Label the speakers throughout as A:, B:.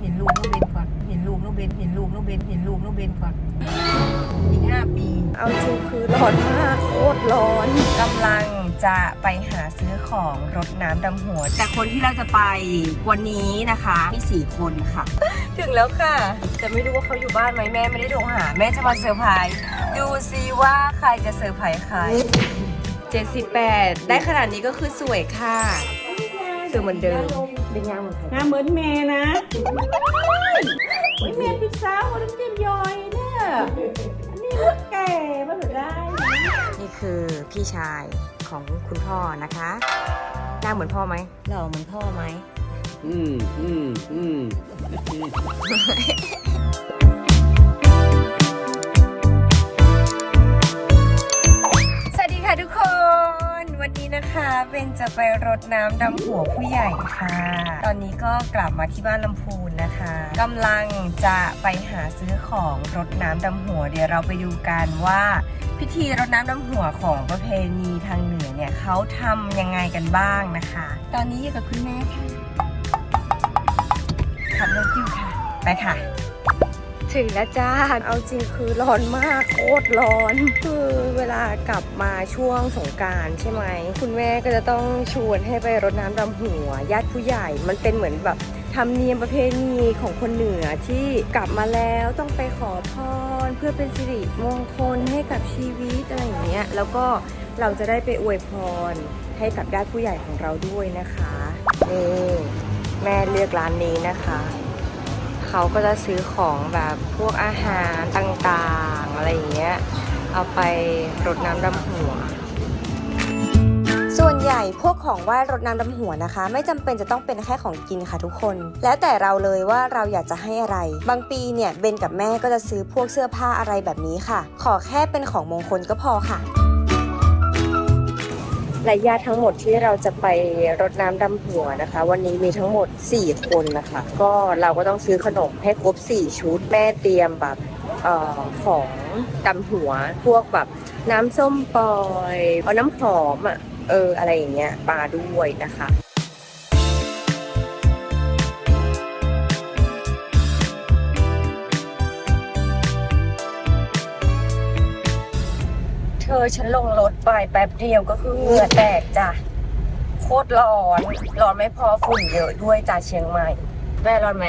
A: เห็นลูกน้องเบนก่อน เห็นลูกน้องเบน เห็นลูกน้องเบน เห็นลูกน้องเบนก่อน อีกห้าปี
B: เอาจริงคือร้อนมากโคตรร้อนกำลังจะไปหาซื้อของรดน้ำดำหัว แต่คนที่เราจะไปวันนี้นะคะมีสี่คนค่ะ ถึงแล้วค่ะ แต่ไม่รู้ว่าเขาอยู่บ้านไหมแม่ไม่ได้โทรหา แม่จะมาเซอร์ไพรส์ดูซิว่าใครจะเซอร์ไพรส์ใคร78 ได้ขนาดนี้ก็คือสวยค่ะ สวยเหมือนเดิมเป็นงานเหมือนใคร
C: หน้าเหมือนแม่นะโอ้ยแม่เป็นสาวน้ำจิ้มย่อยเนี่ยอันนี้ลูกแก่มาถึงได้นะ
B: นี่คือพี่ชายของคุณพ่อนะคะหน้าเหมือนพ่อไหมหล่อเหมือนพ่อไหม
D: อืมอืมอืม
B: วันนี้นะคะเบนจะไปรดน้ำดำหัวผู้ใหญ่ค่ะ ตอนนี้ก็กลับมาที่บ้านลำพูนนะคะกำลังจะไปหาซื้อของรดน้ำดำหัว เดี๋ยวเราไปดูกันว่าพิธีรดน้ำดำหัวของประเพณีทางเหนือเนี่ยเขาทำยังไงกันบ้างนะคะ ตอนนี้อยู่กับคุณแม่ค่ะขับรถอยู่ค่ะ ไปค่ะ ถึงแล้วจ้า เอาจริงคือร้อนมากโคตรร้อน คือเวลากลับมาช่วงสงการใช่ไหม คุณแม่ก็จะต้องชวนให้ไปรดน้ำดำหัว ญาติผู้ใหญ่ มันเป็นเหมือนแบบธรรมเนียมประเพณีของคนเหนือที่กลับมาแล้วต้องไปขอพรเพื่อเป็นสิริมงคลให้กับชีวิตอะไรอย่างเงี้ย แล้วก็เราจะได้ไปอวยพรให้กับญาติผู้ใหญ่ของเราด้วยนะคะนี่แม่เลือกร้านนี้นะคะ เขาก็จะซื้อของแบบพวกอาหารต่างๆ อะไรอย่างเงี้ย เอาไปรดน้ำดำหัว ส่วนใหญ่พวกของไหว้รดน้ำดำหัวนะคะ ไม่จำเป็นจะต้องเป็นแค่ของกินค่ะทุกคน แล้วแต่เราเลยว่าเราอยากจะให้อะไร บางปีเนี่ยเบนกับแม่ก็จะซื้อพวกเสื้อผ้าอะไรแบบนี้ค่ะ ขอแค่เป็นของมงคลก็พอค่ะ และญาติทั้งหมดที่เราจะไปรดน้ำดำหัวนะคะ วันนี้มีทั้งหมด 4 คนนะคะ ก็เราก็ต้องซื้อขนมให้ครบ 4 ชุด แม่เตรียมแบบออของดำหัว พวกแบบน้ำส้มปล่อย เอาน้ำหอมอะเอออะไรอย่างเงี้ยปลาด้วยนะคะ อฉันลงรถไปแป๊บเดียวก็คือเหงื่อแตกจ้ะ โคตรร้อน ร้อนไม่พอฝุ่นเยอะด้วยจ้ะเชียงใหม่แม่ร้อนไหม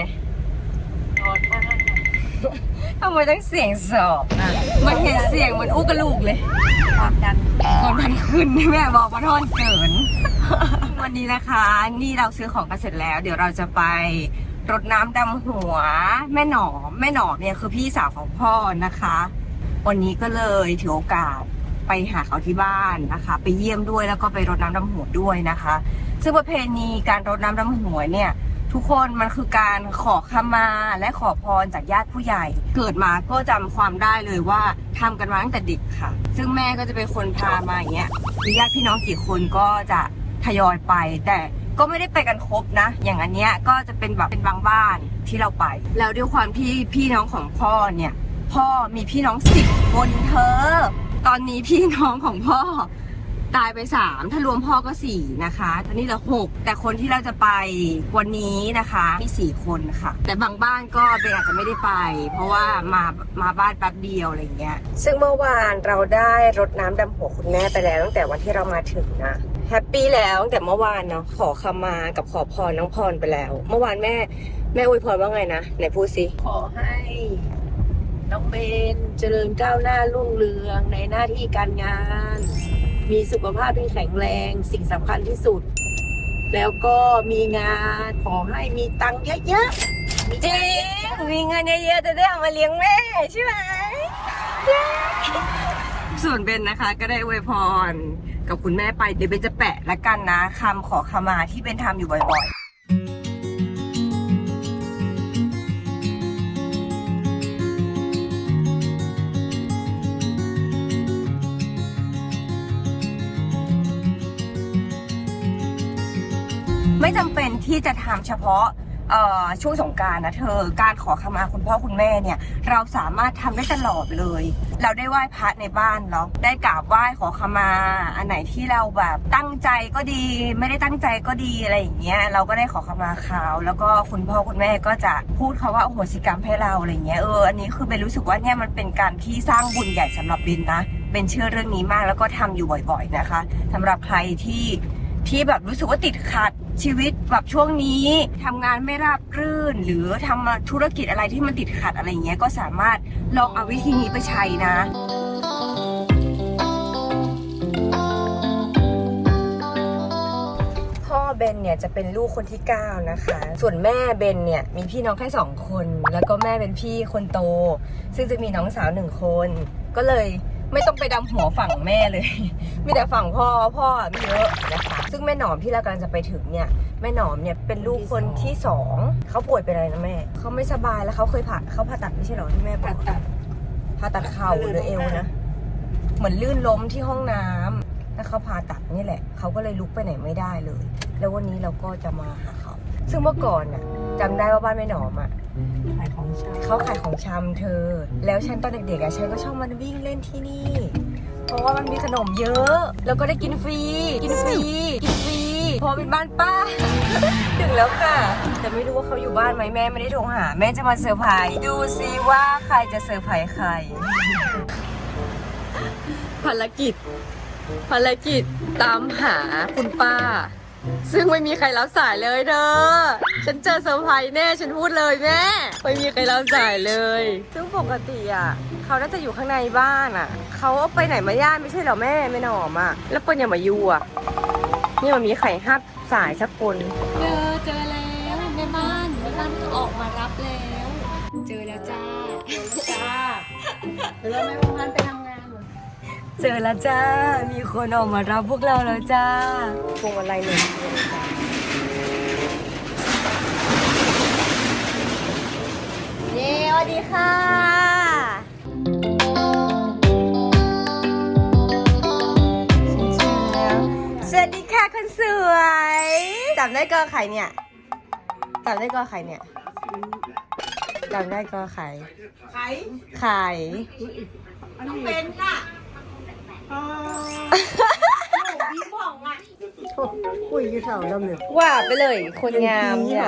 A: ร้อท่าก
B: ทำไมต้องเสียงสอบนะมันเห็นเสียงเหมือนอุกกระลูกเลย
A: ความดัน
B: ความดันขึ้นแม่บอกว่าทอนเกิน วันนี้นะคะ นี่เราซื้อของกันเสร็จแล้ว เดี๋ยวเราจะไปรดน้ำดำหัว แม่หนอม แม่หนอมเนี่ยคือพี่สาวของพ่อนะคะ วันนี้ก็เลยถือโอกาส ไปหาเขาที่บ้านนะคะ ไปเยี่ยมด้วยแล้วก็ไปรดน้ำดำหัวด้วยนะคะ ซึ่งประเพณีการรดน้ำดำหัวเนี่ยทุกคนมันคือการขอขมาและขอพรจากญาติผู้ใหญ่ เกิดมาก็จำความได้เลยว่าทำกันมาตั้งแต่เด็กค่ะ ซึ่งแม่ก็จะเป็นคนพามาอย่างเงี้ยมีญาติพี่น้องกี่คนก็จะทยอยไป แต่ก็ไม่ได้ไปกันครบนะ อย่างอันเนี้ยก็จะเป็นแบบเป็นบางบ้านที่เราไป แล้วด้วยความที่พี่น้องของพ่อเนี่ย พ่อมีพี่น้องสิบคนเธอ ตอนนี้พี่น้องของพ่อตายไปสามถ้ารวมพ่อก็สี่นะคะ ตอนนี้เหลือหกแต่คนที่เราจะไปวันนี้นะคะมีสี่คนค่ะ แต่บางบ้านก็เบนอาจจะไม่ได้ไป เพราะว่ามามาบ้านแป๊บเดียวอะไรเงี้ย ซึ่งเมื่อวานเราได้รดน้ำดำหัวคุณแม่ไปแล้วตั้งแต่วันที่เรามาถึงนะแฮปปี้แล้วตั้งแต่เมื่อวานเนาะขอขมากับขอพรน้องพรไปแล้ว เมื่อวานแม่แม่อวยพรว่าไงนะไหนพูดสิ
A: ขอให้ น้องเบนเจริญก้าวหน้ารุ่งเรืองในหน้าที่การงาน มีสุขภาพที่แข็งแรงสิ่งสำคัญที่สุด แล้วก็มีงานขอให้มีตังค์เยอะๆมี
B: จริงมีเงินเยอะๆจะได้เอามาเลี้ยงแม่ใช่ไหมเย้ส่วนเบนนะคะก็ได้อวยพรกับคุณแม่ไปเดี๋ยวเบนจะแปะละกันนะคำขอขมาที่เบนทำอยู่บ่อยๆ ไม่จำเป็นที่จะทำเฉพาะเอ่อช่วงสงกรารนะเธอ การขอขมาคุณพ่อคุณแม่เนี่ย เราสามารถทำได้ตลอดเลย เราได้ไหว้พระในบ้านเนาะได้กราบไหว้ขอขมา อันไหนที่เราแบบตั้งใจก็ดี ไม่ได้ตั้งใจก็ดีอะไรอย่างเงี้ยเราก็ได้ขอขมาเขาแล้วก็คุณพ่อคุณแม่ก็จะพูดเขาว่าโอโหสิกรรมให้เราอะไรเงี้ยเอออันนี้คือเบนรู้สึกว่าเนี่ยมันเป็นการที่สร้างบุญใหญ่สำหรับเบนนะเบนเชื่อเรื่องนี้มากแล้วก็ทำอยู่บ่อย ๆนะคะสำหรับใครที่ ที่แบบรู้สึกว่าติดขัด ชีวิตแบบช่วงนี้ทำงานไม่ราบรื่น หรือทำธุรกิจอะไรที่มันติดขัดอะไรเงี้ยก็สามารถลองเอาวิธีนี้ไปใช้นะพ่อเบนเนี่ยจะเป็นลูกคนที่ 9 นะคะ ส่วนแม่เบนเนี่ยมีพี่น้องแค่ 2 คน แล้วก็แม่เป็นพี่คนโต ซึ่งจะมีน้องสาวหนึ่งคน ก็เลย ไม่ต้องไปดำหัวฝั่งแม่เลย มีแต่ฝั่งพ่อพ่อมีเยอะนะคะซึ่งแม่หนอมที่เรากำลังจะไปถึงเนี่ยแม่หนอมเนี่ยเป็นลูกคนที่สองเขาป่วยเป็นอะไรนะแม่เขาไม่สบายแล้วเขาเคยผ่าเขาผ่าตัดไม่ใช่เหรอที่แม่บ
A: ตั
B: อ
A: ด
B: ก
A: ตัด
B: ผ่าตัดเข่าหรือเอวนะเหมือนลื่นล้มที่ห้องน้ำแล้วเขาผ่าตัดนี่แหละเขาก็เลยลุกไปไหนไม่ได้เลย แล้ววันนี้เราก็จะมาหาเขาซึ่งเมื่อก่อนน่ะ จำได้ว่าบ้านแม่หนอมอะ
A: ขายของชำ
B: เขาขายของชำเธอ แล้วฉันตอนเด็กๆอะฉันก็ชอบมันวิ่งเล่นที่นี่ เพราะว่ามันมีขนมเยอะ แล้วก็ได้กินฟรี กินฟรี กินฟรี เพราะเป็นบ้านป้า ถึงแล้วค่ะ แต่ไม่รู้ว่าเขาอยู่บ้านไหมแม่ไม่ได้โทรหา แม่จะมาเซอร์ไพรส์ดูซิว่าใครจะเซอร์ไพรส์ใคร ภารกิจ ภารกิจตามหาคุณป้า ซึ่งไม่มีใครรับสายเลยเด้อ ฉันเจอเซอร์ไพรส์แน่ ฉันพูดเลยแม่ ไม่มีใครรับสายเลย ซึ่งปกติอะ เขาน่าจะอยู่ข้างในบ้านอะ เขาเอาไปไหนมาย่านไม่ใช่เหรอแม่ไม่หนอมอะ แล้วเปิ้ลยังมาอยู่อะ นี่มันมีไข่ห้าสายสักคน
E: เจอเจอแล้วแม่บ้านแม่บ้านเขาออกมารับแล้ว เจอแล้วจ้า
A: จ้าหรือว่าไม่ว่าพันไปทำงานเหรอ
B: เจอแล้วจ้า มีคนออกมารับพวกเราแล้วจ้าพวงอะไรหนึ่งเย้สวัสดีค่ะ สวัสดีค่ะคนสวยจำได้ก็ใครเนี่ยจำได้ก็ใครเนี่ยจำได้ก็ใคร
C: ไข่
B: ใคร
C: ต้องเป็นน่ะ
A: คุยยี่เสาดำเนี่ย
B: ว่าไปเลย คนงามเนี่ย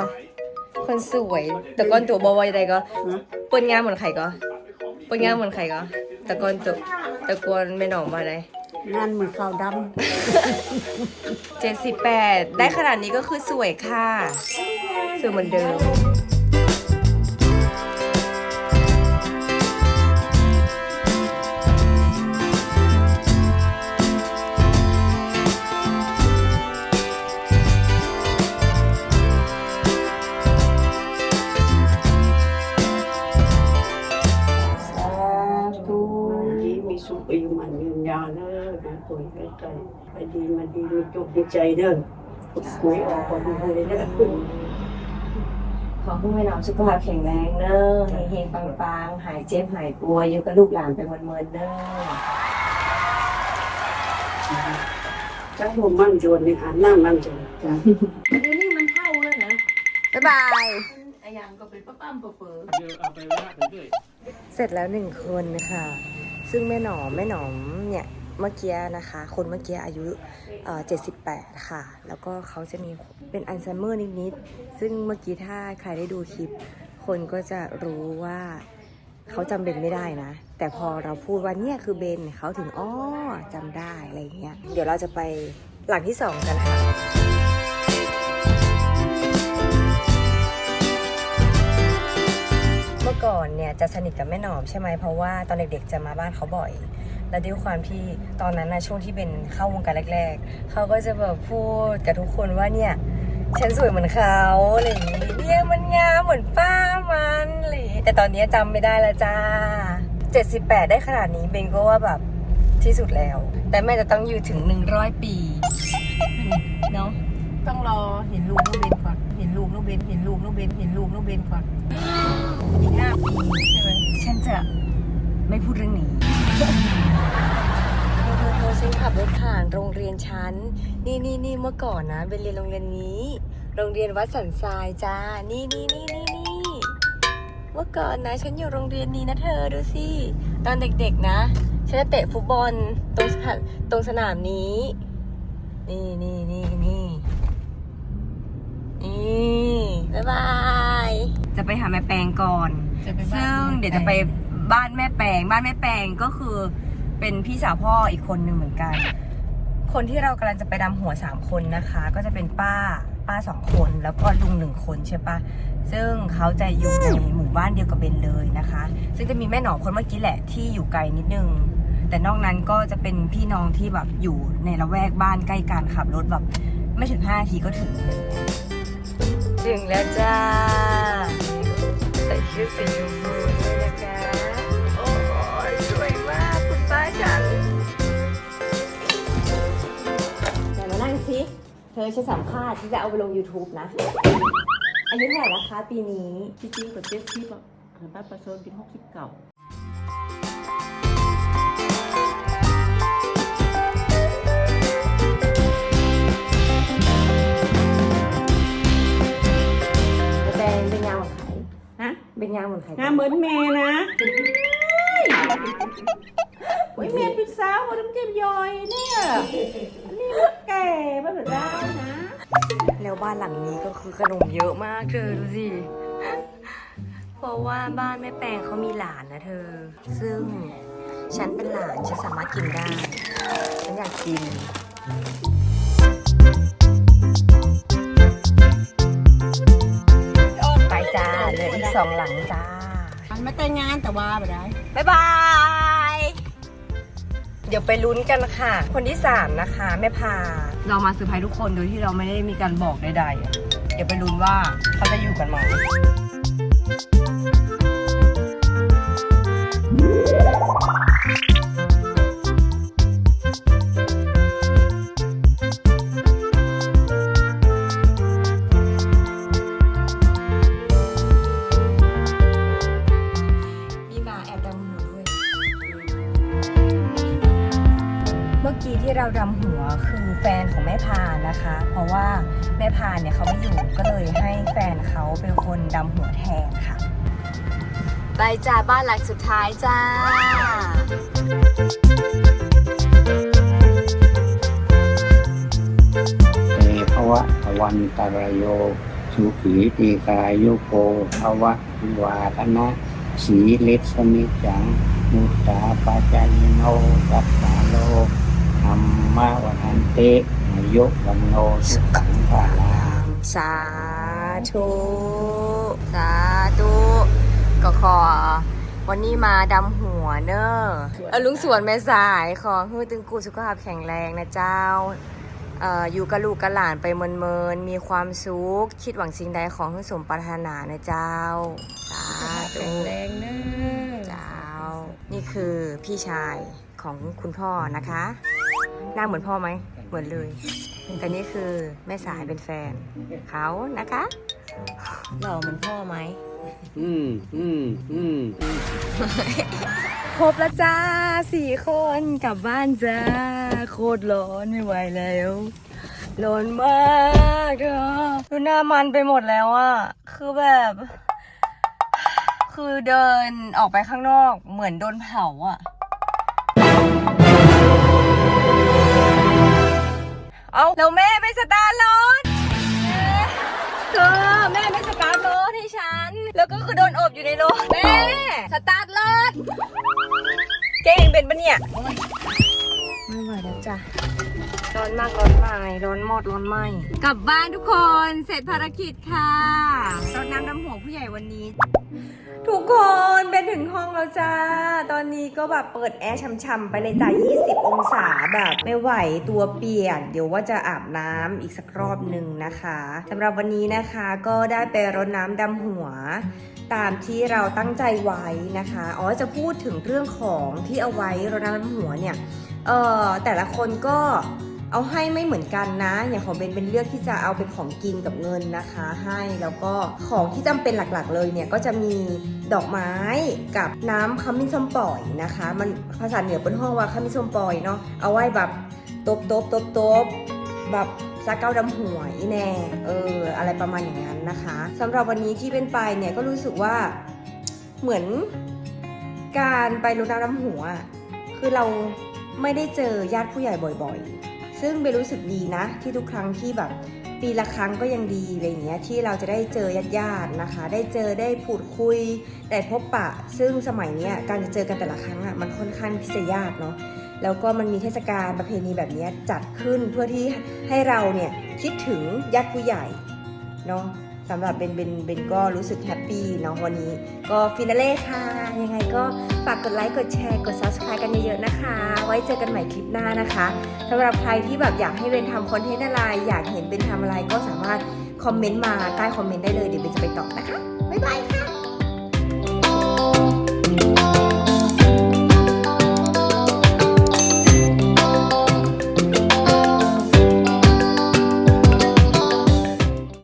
B: คนสวย แต่ก่อนตัวบอยใดก็ปนงามเหมือนใครก็ปนงามเหมือนใครก็แต่ก่อนตัวแต่ก่อนไม่หนอมมาเลย
A: งานเหมือนขาวด
B: เจ็ดสิบแปดได้ขนาดนี้ก็คือสวยค่ะสวยเหมือนเดิม
F: กมีใจเด้อหวยออกคนดีเลยเด้อ
B: ขอให้แม่หนอมสุขภาพแข็งแรงเนอะเฮงๆปังๆ หายเจ็บหายป่วยอยู่กับลูกหลานไปวันเมินๆเนอะ
F: จักรวมมั่นโจรในหาหน้ามั่นโจรจ้ะ
A: นี่มันเท่าเลยนะ
B: บ๊ายบาย
A: ไอ้ยังก็เป็นป้าปั้มเป๋อ
D: เดี๋ยวเอาไปว่าไปด้วย
B: เสร็จแล้วหนึ่งคนค่ะซึ่งแม่หนอมแม่หนอมเนี่ย เมื่อกี้นะคะ คนเมื่อกี้อายุเอ่อ78ค่ะ แล้วก็เขาจะมีเป็นอัลไซเมอร์นิดๆ ซึ่งเมื่อกี้ถ้าใครได้ดูคลิป คนก็จะรู้ว่าเขาจำเบนไม่ได้นะ แต่พอเราพูดว่าเนี่ยคือเบนเขาถึงอ้อจำได้อะไรเงี้ย เดี๋ยวเราจะไปหลังที่สองกันค่ะเมื่อก่อนเนี่ยจะสนิทกับแม่หนอมใช่ไหมเพราะว่าตอนเด็กๆจะมาบ้านเขาบ่อย แล้วด้วยความที่ตอนนั้นนะช่วงที่เป็นเข้าวงการแรก ๆ เขาก็จะแบบพูดกับทุกคนว่าเนี่ยฉันสวยเหมือนเขาอะไรอย่างงี้เนี่ยมันงามเหมือนป้ามันอะไรอย่างงี้แต่ตอนนี้จำไม่ได้แล้วจ้า 78 ได้ขนาดนี้เบนก็ว่าแบบที่สุดแล้ว แต่แม่จะต้องอยู่ถึง 100 ปีเนาะ
A: ต้องรอเห็นลูกน้องเบนก่อนเห็นลูกน้องเบนเห็นลูกน้องเบนเห็นลูกน้องเบนก่อนอีกห้าปีใช่ไหม
B: ฉันจะไม่พูดเรื่องนี้ เธอเธอเธอฉันขับรถผ่านโรงเรียนชั้น นี่นี่นี่เมื่อก่อนนะเป็นเรียนโรงเรียนนี้ โรงเรียนวัดสันทรายจ้า นี่นี่นี่นี่นี่เมื่อก่อนนะฉันอยู่โรงเรียนนี้นะเธอดูสิตอนเด็กๆนะฉันจะเตะฟุตบอลตรงสนามตรงสนามนี้ นี่นี่นี่นี่นี่บ๊ายบายจะไปหาแม่แปงก่อน
A: จะไปบ้าน
B: ซึ่ง
A: แม่แปง
B: เดี๋ยวจะไป บ้านแม่แปงบ้านแม่แปงก็คือเป็นพี่สาวพ่ออีกคนหนึ่งเหมือนกัน คนที่เรากำลังจะไปดำหัวสามคนนะคะ ก็จะเป็นป้าป้าสองคนแล้วก็ลุงหนึ่งคนใช่ปะซึ่งเขาจะอยู่ในหมู่บ้านเดียวกับเบนเลยนะคะ ซึ่งจะมีแม่หนองคนเมื่อกี้แหละที่อยู่ไกลนิดนึง แต่นอกนั้นก็จะเป็นพี่น้องที่แบบอยู่ในละแวกบ้านใกล้กันขับรถแบบไม่ถึง5นาทีก็ถึง ถึงแล้วจ้าใส่ชุดสีชมพู เธอฉันสัมภาษณ์ที่จะเอาไปลง YouTube นะ อายุเท่าไหร่ละคะปีนี้
C: ที่จริงกว่าเจ็ดสิบอะบ้านประชาชนเป็นหกสิบเก่า
B: แดงเป็นยางเหมือนไข่
C: ฮะ
B: เป็นยางเหมือนไข่
C: งานเหมือนแม่นะโอ้ยแม่เป็นสาวว่าน้ำเจ็บย่อยเนี่ย อันนี้มันแก่มาเหมือนได้นะ
B: แล้วบ้านหลังนี้ก็คือขนมเยอะมากเธอดูสิ เพราะว่าบ้านแม่แปงเขามีหลานนะเธอ ซึ่งฉันเป็นหลานฉันสามารถกินได้ ฉันอยากกินไปจ้าเหลืออีกสองหลังจ้า
C: มันไม่แต่งงานแต่ว่าแบบได้
B: บ๊ายบาย เดี๋ยวไปลุ้นกันค่ะ คนที่สามนะคะแม่พา เรามาเซอร์ไพรส์ทุกคนโดยที่เราไม่ได้มีการบอกใดๆ เดี๋ยวไปลุ้นว่าเขาจะอยู่กันไหม ไปจ้าบ้านหลังสุดท้ายจ้า
G: เอภวะตวันตรโย สุขีตีกายุโกภวะวาทนะสีลิสมิจังมุตตาปัจจายโนตัสสาโลธรรมวันเตอายุวันโนสุขังภาลา
B: สาธุ สาธุ วันนี้มาดำหัวเนอะเอาลุงสวนแม่สายขอให้ตึงกูสุขภาพแข็งแรงนะเจ้าเอ่ออยู่กับลูกกับหลานไปเมินๆมีความสุขคิดหวังสิ่งใดของให้สมปรารถนานะเจ้าสาธุ
A: แรงนะ
B: เจ้า นี่คือพี่ชายของคุณพ่อนะคะ หน้าเหมือนพ่อไหมเหมือนเลยแต่นี่คือแม่สายเป็นแฟนเขานะคะหล่อเหมือนพ่อไหม
D: อืมอืมอืม
B: ครบแล้วจ้าสี่คนกลับบ้านจ้า โคตรร้อนไม่ไหวแล้ว ร้อนมากเธอดูหน้ามันไปหมดแล้วอะคือแบบ คือเดินออกไปข้างนอกเหมือนโดนเผาอะเอาแล้วแม่ไม่สตาร์ทรถเธอ ให้ฉัน แล้วก็คือโดนอบอยู่ในรถแม่สตาร์ทรถเก่งเป็นปะเนี่ยไม่ไหวแล้วจ้ะร้อนมากร้อนไม่ร้อนหมดร้อนไหมกลับบ้านทุกคนเสร็จภารกิจค่ะรดน้ำดำหัวผู้ใหญ่วันนี้ทุกคนเป็นถึงห้องแล้วจ้า ตอนนี้ก็แบบเปิดแอร์ช่ำๆไปเลยจ้ะ20 องศา แบบไม่ไหวตัวเปียก เดี๋ยวว่าจะอาบน้ำอีกสักรอบหนึ่งนะคะสำหรับวันนี้นะคะก็ได้ไปรดน้ำดำหัว ตามที่เราตั้งใจไว้นะคะอ๋อจะพูดถึงเรื่องของที่เอาไว้รดน้ำดำหัวเนี่ยเอ่อแต่ละคนก็ เอาให้ไม่เหมือนกันนะ อย่างของเบนเป็นเลือกที่จะเอาเป็นของกินกับเงินนะคะให้แล้วก็ของที่จำเป็นหลักๆ เลยเนี่ยก็จะมีดอกไม้กับน้ำขมิ้นส้มปล่อยนะคะ มันภาษาเหนือบนห้องว่าขมิ้นส้มปล่อยเนาะเอาไว้แบบตบตบตบตบแบบซาเก้าดำหัวอีแน่เอออะไรประมาณอย่างนั้นนะคะสำหรับวันนี้ที่เป็นไปเนี่ยก็รู้สึกว่าเหมือนการไปรดน้ำดำหัว คือเราไม่ได้เจอญาติผู้ใหญ่บ่อยๆ ซึ่งเบลรู้สึกดีนะ ที่ทุกครั้งที่แบบปีละครั้งก็ยังดีอะไรเงี้ยที่เราจะได้เจอญาติญาติๆนะคะ ได้เจอได้พูดคุย ได้พบปะ ซึ่งสมัยเนี้ยการจะเจอกันแต่ละครั้งอะมันค่อนข้างที่จะยากเนาะแล้วก็มันมีเทศกาลประเพณีแบบนี้จัดขึ้นเพื่อที่ให้เราเนี่ยคิดถึงญาติผู้ใหญ่เนาะ สำหรับเบนเบนเบนก็รู้สึกแฮปปี้เนาะวันนี้ ก็ฟินาเล่ค่ะ ยังไงก็ฝากกดไลค์กดแชร์กด subscribe กันเยอะๆนะคะ ไว้เจอกันใหม่คลิปหน้านะคะสำหรับใครที่แบบอยากให้เบนทำคอนเทนต์อะไร อยากเห็นเบนทำอะไรก็สามารถคอมเมนต์มาใต้คอมเมนต์ได้เลยเดี๋ยวเบนจะไปตอบนะคะบ๊ายบายค่ะ